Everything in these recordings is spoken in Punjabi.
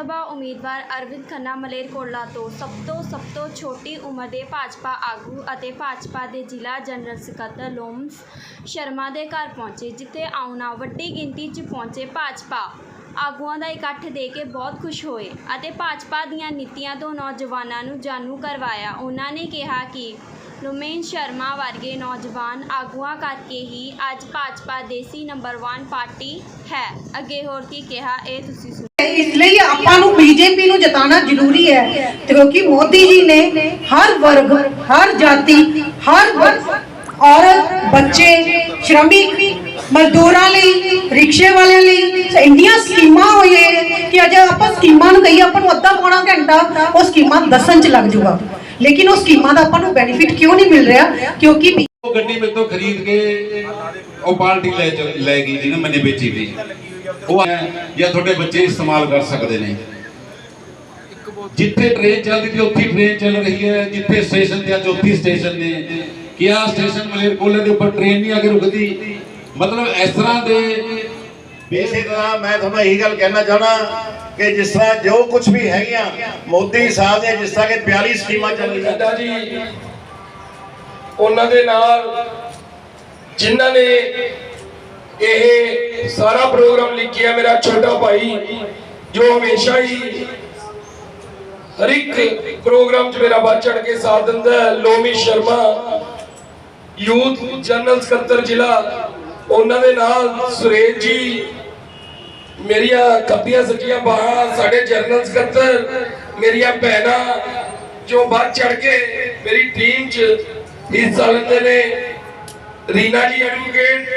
ਸਭਾ ਉਮੀਦਵਾਰ ਅਰਵਿੰਦ ਖੰਨਾ ਮਲੇਰਕੋਟਲਾ ਤੋਂ ਸਭ ਤੋਂ ਸਭ ਤੋਂ ਛੋਟੀ ਉਮਰ ਦੇ ਭਾਜਪਾ ਆਗੂ ਅਤੇ ਭਾਜਪਾ ਦੇ ਜ਼ਿਲ੍ਹਾ ਜਨਰਲ ਸਕੱਤਰ ਲੋਮਸ ਸ਼ਰਮਾ ਦੇ ਘਰ ਪਹੁੰਚੇ, ਜਿੱਥੇ ਆਉਣਾ ਵੱਡੀ ਗਿਣਤੀ 'ਚ ਪਹੁੰਚੇ ਭਾਜਪਾ। ਆਗੂਆਂ ਦਾ ਇਕੱਠ ਦੇ ਕੇ ਬਹੁਤ ਖੁਸ਼ ਹੋਏ ਅਤੇ ਭਾਜਪਾ ਦੀਆਂ ਨੀਤੀਆਂ ਤੋਂ ਨੌਜਵਾਨਾਂ ਨੂੰ ਜਾਣੂ ਕਰਵਾਇਆ। ਉਹਨਾਂ ਨੇ ਕਿਹਾ ਕਿ ਲੁਮੇਨ ਸ਼ਰਮਾ ਵਰਗੇ ਨੌਜਵਾਨ ਆਗੂਆਂ ਕਰਕੇ ਹੀ ਅੱਜ ਭਾਜਪਾ ਦੇਸੀ ਨੰਬਰ 1 ਪਾਰਟੀ ਹੈ। ਅੱਗੇ ਹੋਰ ਕੀ ਕਿਹਾ ਇਹ ਤੁਸੀਂ ਸੁਣੋ। ਇਸ ਲਈ ਆਪਾਂ ਨੂੰ ਬੀਜੇਪੀ ਨੂੰ ਜਿਤਾਉਣਾ ਜ਼ਰੂਰੀ ਹੈ। ਕਿਉਂਕਿ ਮੋਦੀ ਜੀ ਨੇ ਹਰ ਵਰਗ, ਹਰ ਜਾਤੀ, ਹਰ ਔਰਤ, ਬੱਚੇ ਸ਼੍ਰਮਿਕ ਮਜ਼ਦੂਰਾਂ ਲਈ, ਰਿਕਸ਼ੇ ਵਾਲਿਆਂ ਲਈ, ਇੰਨੀਆਂ ਸਕੀਮਾਂ ਹੋਈਆਂ ਕਿ ਅਜੇ ਆਪਾਂ ਸਕੀਮਾਂ ਨੂੰ ਕਹੀਏ, ਆਪਾਂ ਨੂੰ ਅੱਧਾ ਪੌਣਾ ਘੰਟਾ ਉਹ ਸਕੀਮਾਂ ਦੱਸਣ ਚ ਲੱਗ ਜਾਊਗਾ ਲੇਕਿਨ ਉਹ ਸਕੀਮਾਂ ਦਾ ਆਪਾਂ ਨੂੰ ਬੈਨੀਫਿਟ ਕਿਉਂ ਨਹੀਂ ਮਿਲ ਰਿਹਾ? ਕਿਉਂਕਿ ਉਹ ਗੱਡੀ ਮੇਰੇ ਤੋਂ ਖਰੀਦ ਕੇ ਉਹ ਪਾਰਟੀ ਲੈ ਲੈ ਗਈ ਜਿਹਨੇ ਮੈਨੇ ਵੇਚੀ ਵੀ। ਉਹ ਜਾਂ ਤੁਹਾਡੇ ਬੱਚੇ ਇਸਤੇਮਾਲ ਕਰ ਸਕਦੇ ਨੇ। ਜਿੱਥੇ ਟ੍ਰੇਨ ਚੱਲਦੀ ਸੀ ਉੱਥੇ ਟ੍ਰੇਨ ਚੱਲ ਰਹੀ ਹੈ। ਜਿੱਥੇ ਸਟੇਸ਼ਨ ਤੇ ਅੱਜ ਉੱਥੇ ਸਟੇਸ਼ਨ ਨੇ। ਕਿਆ ਸਟੇਸ਼ਨ ਮਲੇਰਕੋਟਲੇ ਦੇ ਉੱਪਰ ਟ੍ਰੇਨ ਨਹੀਂ ਆ ਕੇ ਰੁਕਦੀ। ਮਤਲਬ ਇਸ ਤਰ੍ਹਾਂ ਦੇ ਤਰ੍ਹਾਂ ਮੈਂ ਤੁਹਾਨੂੰ ਇਹੀ ਗੱਲ ਕਹਿਣਾ ਚਾਹਣਾ ਕਿ ਜਿਸ ਤਰ੍ਹਾਂ ਜੋ ਕੁਝ ਵੀ ਹੈਗੀਆਂ, ਮੋਦੀ ਸਾਹਿਬ ਦੇ ਜਿਸ ਤਰ੍ਹਾਂ ਕਿ 42 ਸਕੀਮਾਂ ਚੱਲ ਰਹੀਆਂ। ਜੀ, ਉਹਨਾਂ ਦੇ ਨਾਲ ਜਿਨ੍ਹਾਂ ਨੇ ਇਹ ਸਾਰਾ ਪ੍ਰੋਗਰਾਮ ਲਿਖਿਆ, ਮੇਰਾ ਛੋਟਾ ਭਾਈ, ਜੋ ਹਮੇਸ਼ਾ ਹੀ ਹਰ ਇੱਕ ਪ੍ਰੋਗਰਾਮ 'ਚ ਮੇਰਾ ਵੱਧ ਚੜ ਕੇ ਸਾਥ ਦਿੰਦਾ ਹੈ, ਲੋਮੀ ਸ਼ਰਮਾ, ਯੂਥ ਜਨਰਲ ਸਕੱਤਰ ਜ਼ਿਲ੍ਹਾ, ਉਹਨਾਂ ਦੇ ਨਾਲ ਸੁਰੇਸ਼ ਜੀ ਮੇਰੀਆਂ ਖੱਬੀਆਂ ਸੱਜੀਆਂ ਬਾਹਾਂ ਸਾਡੇ ਜਨਰਲ ਸਕੱਤਰ ਮੇਰੀਆਂ ਭੈਣਾਂ ਜੋ ਵੱਧ ਚੜ ਕੇ ਮੇਰੀ ਟੀਮ 'ਚ ਹਿੱਸਾ ਲੈਂਦੇ ਨੇ। ਰੀਨਾ ਜੀ ਐਡਵੋਕੇਟ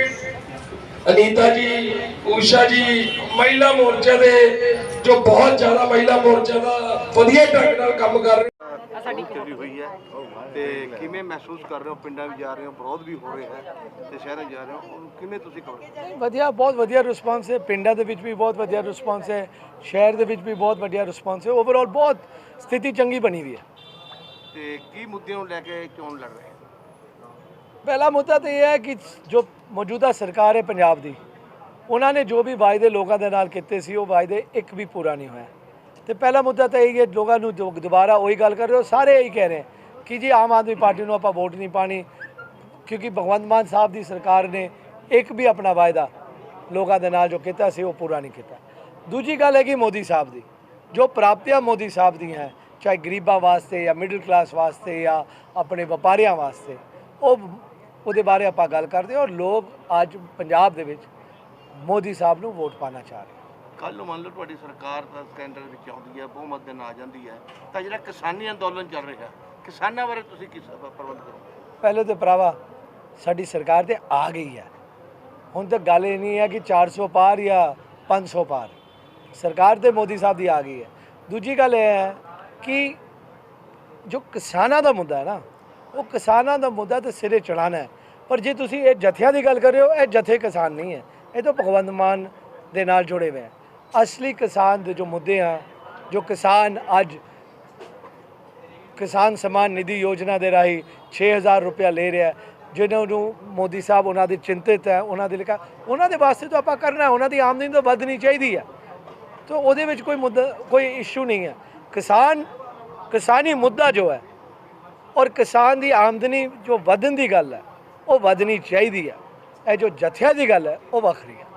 ਅਨੀਤਾ ਜੀ, ਊਸ਼ਾ ਜੀ, ਮਹਿਲਾ ਮੋਰਚਾ ਦੇ ਜੋ ਬਹੁਤ ਜ਼ਿਆਦਾ ਮਹਿਲਾ ਮੋਰਚਾ ਦਾ ਵਧੀਆ ਢੰਗ ਨਾਲ ਕੰਮ ਕਰ ਰਹੇ ਚੱਲੀ ਹੋਈ ਹੈ ਤੇ ਕਿਵੇਂ ਮਹਿਸੂਸ ਕਰ ਰਹੇ ਹੋ? ਪਿੰਡਾਂ ਵਿੱਚ ਜਾ ਰਹੇ ਹੋ ਵਿਰੋਧ ਵੀ ਹੋ ਰਿਹਾ ਹੈ ਤੇ ਸ਼ਹਿਰਾਂ ਜਾ ਰਹੇ ਹੋ ਉਹਨੂੰ ਕਿਵੇਂ ਤੁਸੀਂ ਕਹੋ ਵਧੀਆ ਬਹੁਤ ਵਧੀਆ ਰਿਸਪਾਂਸ ਹੈ। ਪਿੰਡਾਂ ਦੇ ਵਿੱਚ ਵੀ ਬਹੁਤ ਵਧੀਆ ਰਿਸਪਾਂਸ ਹੈ ਸ਼ਹਿਰ ਦੇ ਵਿੱਚ ਵੀ ਬਹੁਤ ਵਧੀਆ ਰਿਸਪਾਂਸ ਹੈ। ਓਵਰਆਲ ਬਹੁਤ ਸਥਿਤੀ ਚੰਗੀ ਬਣੀ ਹੋਈ ਹੈ। ਤੇ ਕੀ ਮੁੱਦਿਆਂ ਨੂੰ ਲੈ ਕੇ ਚੋਣ ਲੜ ਰਹੇ ਹੋ? ਪਹਿਲਾ ਮੁੱਦਾ ਤਾਂ ਇਹ ਹੈ ਕਿ ਜੋ ਮੌਜੂਦਾ ਸਰਕਾਰ ਹੈ ਪੰਜਾਬ ਦੀ ਉਹਨਾਂ ਨੇ ਜੋ ਵੀ ਵਾਅਦੇ ਲੋਕਾਂ ਦੇ ਨਾਲ ਕੀਤੇ ਸੀ ਉਹ ਵਾਅਦੇ ਇੱਕ ਵੀ ਪੂਰਾ ਨਹੀਂ ਹੋਇਆ। ਤੇ ਪਹਿਲਾ ਮੁੱਦਾ ਤਾਂ ਇਹ ਹੈ, ਲੋਕਾਂ ਨੂੰ ਜੋ ਦੁਬਾਰਾ ਉਹੀ ਗੱਲ ਕਰ ਰਹੇ ਹੋ, ਸਾਰੇ ਇਹੀ ਕਹਿ ਰਹੇ ਕਿ ਜੀ ਆਮ ਆਦਮੀ ਪਾਰਟੀ ਨੂੰ ਆਪਾਂ ਵੋਟ ਨਹੀਂ ਪਾਣੀ, ਕਿਉਂਕਿ ਭਗਵੰਤ ਮਾਨ ਸਾਹਿਬ ਦੀ ਸਰਕਾਰ ਨੇ ਇੱਕ ਵੀ ਆਪਣਾ ਵਾਅਦਾ ਲੋਕਾਂ ਦੇ ਨਾਲ ਜੋ ਕੀਤਾ ਸੀ, ਉਹ ਪੂਰਾ ਨਹੀਂ ਕੀਤਾ। ਦੂਜੀ ਗੱਲ ਹੈ ਕਿ ਮੋਦੀ ਸਾਹਿਬ ਦੀ, ਜੋ ਪ੍ਰਾਪਤੀਆਂ ਮੋਦੀ ਸਾਹਿਬ ਦੀਆਂ ਹੈ, ਚਾਹੇ ਗਰੀਬਾਂ ਵਾਸਤੇ ਜਾਂ ਮਿਡਲ ਕਲਾਸ ਵਾਸਤੇ ਜਾਂ ਆਪਣੇ ਵਪਾਰੀਆਂ ਵਾਸਤੇ, ਉਹ ਉਹਦੇ ਬਾਰੇ ਆਪਾਂ ਗੱਲ ਕਰਦੇ ਔਰ ਲੋਕ ਅੱਜ ਪੰਜਾਬ ਦੇ ਵਿੱਚ ਮੋਦੀ ਸਾਹਿਬ ਨੂੰ ਵੋਟ ਪਾਣਾ ਚਾਹ ਰਹੇ ਕੱਲ ਨੂੰ ਮੰਨ ਲਓ ਤੁਹਾਡੀ ਸਰਕਾਰ ਦਾ ਕੈਂਡਰ ਵਿੱਚ ਆਉਂਦੀ ਹੈ, ਬਹੁਮਤ ਦੇ ਨਾਲ ਆ ਜਾਂਦੀ ਹੈ, ਤਾਂ ਜਿਹੜਾ ਕਿਸਾਨੀ ਅੰਦੋਲਨ ਚੱਲ ਰਿਹਾ, ਕਿਸਾਨਾਂ ਬਾਰੇ ਤੁਸੀਂ ਕੀ ਸ- ਪ੍ਰਬੰਧ ਕਰੋ ਪਹਿਲੇ ਤੇ ਭਰਾਵਾ, ਸਾਡੀ ਸਰਕਾਰ ਤੇ ਆ ਗਈ ਹੈ। ਹੁਣ ਤਾਂ ਗੱਲ ਇਹ ਨਹੀਂ ਹੈ ਕਿ 400 ਪਾਰ ਜਾਂ 500 ਪਾਰ। ਸਰਕਾਰ ਤੇ ਮੋਦੀ ਸਾਹਿਬ ਦੀ ਆ ਗਈ ਹੈ। ਦੂਜੀ ਗੱਲ ਇਹ ਹੈ ਕਿ ਜੋ ਕਿਸਾਨਾਂ ਦਾ ਮੁੱਦਾ ਹੈ ਨਾ, ਉਹ ਕਿਸਾਨਾਂ ਦਾ ਮੁੱਦਾ ਤੇ ਸਿਰੇ ਚੜਾਣਾ ਹੈ। ਪਰ ਜੇ ਤੁਸੀਂ ਇਹ ਜਥਿਆਂ ਦੀ ਗੱਲ ਕਰ ਰਹੇ ਹੋ, ਇਹ ਜਥੇ ਕਿਸਾਨ ਨਹੀਂ ਹੈ। ਇਹ ਤਾਂ ਭਗਵੰਤ ਮਾਨ ਦੇ ਨਾਲ ਜੁੜੇ ਹੋਏ ਹੈ। ਅਸਲੀ ਕਿਸਾਨ ਦੇ ਜੋ ਮੁੱਦੇ ਆ, ਜੋ ਕਿਸਾਨ ਅੱਜ ਕਿਸਾਨ ਸਮਾਨ ਨਿਧੀ ਯੋਜਨਾ ਦੇ ਰਾਹੀਂ 6000 ਰੁਪਇਆ ਲੈ ਰਿਹਾ ਜਿਹਨਾਂ ਨੂੰ ਮੋਦੀ ਸਾਹਿਬ ਉਹਨਾਂ ਦੀ ਚਿੰਤਿਤ ਹੈ, ਉਹਨਾਂ ਦੇ ਲਿਖਾ, ਉਹਨਾਂ ਦੇ ਵਾਸਤੇ ਤਾਂ ਆਪਾਂ ਕਰਨਾ ਉਹਨਾਂ ਦੀ ਆਮਦਨੀ ਤਾਂ ਵਧਣੀ ਚਾਹੀਦੀ ਹੈ। ਤਾਂ ਉਹਦੇ ਵਿੱਚ ਕੋਈ ਮੁੱਦਾ, ਕੋਈ ਇਸ਼ੂ ਨਹੀਂ ਹੈ। ਕਿਸਾਨ, ਕਿਸਾਨੀ ਮੁੱਦਾ ਜੋ ਹੈ, ਔਰ ਕਿਸਾਨ ਦੀ ਆਮਦਨੀ ਜੋ ਵਧਣ ਦੀ ਗੱਲ ਹੈ, ਉਹ ਵਧਣੀ ਚਾਹੀਦੀ ਹੈ। ਇਹ ਜੋ ਜਥਿਆਂ ਦੀ ਗੱਲ ਹੈ, ਉਹ ਵੱਖਰੀ ਹੈ।